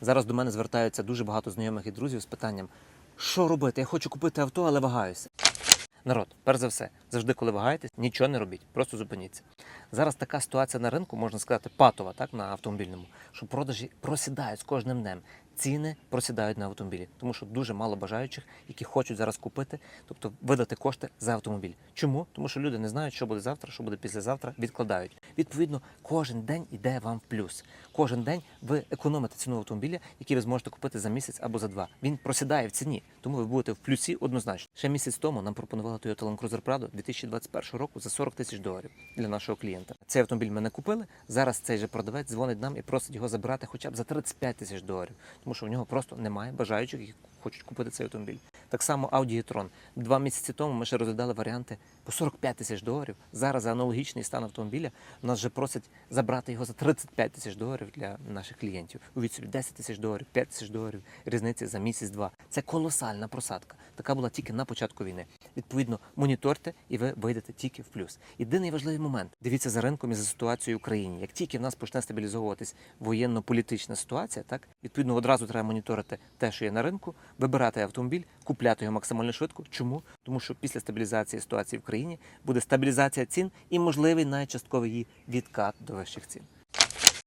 Зараз до мене звертаються дуже багато знайомих і друзів з питанням: що робити? Я хочу купити авто, але вагаюся. Народ, перш за все, завжди, коли вагаєтесь, нічого не робіть, просто зупиніться. Зараз така ситуація на ринку, можна сказати, патова, так, на автомобільному, що продажі просідають з кожним днем. Ціни просідають на автомобілі, тому що дуже мало бажаючих, які хочуть зараз купити, тобто видати кошти за автомобіль. Чому? Тому що люди не знають, що буде завтра, що буде післязавтра, відкладають. Відповідно, кожен день йде вам в плюс. Кожен день ви економите ціну автомобіля, який ви зможете купити за місяць або за два. Він просідає в ціні, тому ви будете в плюсі однозначно. Ще місяць тому нам пропонували Toyota Land Cruiser Prado 2021 року за 40 тисяч доларів для нашого клієнта. Цей автомобіль ми не купили. Зараз цей же продавець дзвонить нам і просить його забирати хоча б за 35 тисяч доларів, тому що в нього просто немає бажаючих, які хочуть купити цей автомобіль. Так само Audi e-tron. Два місяці тому ми ще розглядали варіанти по 45 тисяч доларів. Зараз за аналогічний стан автомобіля нас вже просять забрати його за 35 тисяч доларів для наших клієнтів. Увіть собі 10 тисяч доларів, 5 тисяч доларів різниці за місяць-два. Це колосальна просадка. Така була тільки на початку війни. Відповідно, моніторте і ви вийдете тільки в плюс. Єдиний важливий момент: дивіться за ринком і за ситуацією в Україні. Як тільки в нас почне стабілізовуватись воєнно-політична ситуація, так відповідно одразу треба моніторити те, що є на ринку, вибирати автомобіль, купляти його максимально швидко. Чому? Тому що після стабілізації ситуації в країні буде стабілізація цін і можливий навіть частковий її відкат до вищих цін.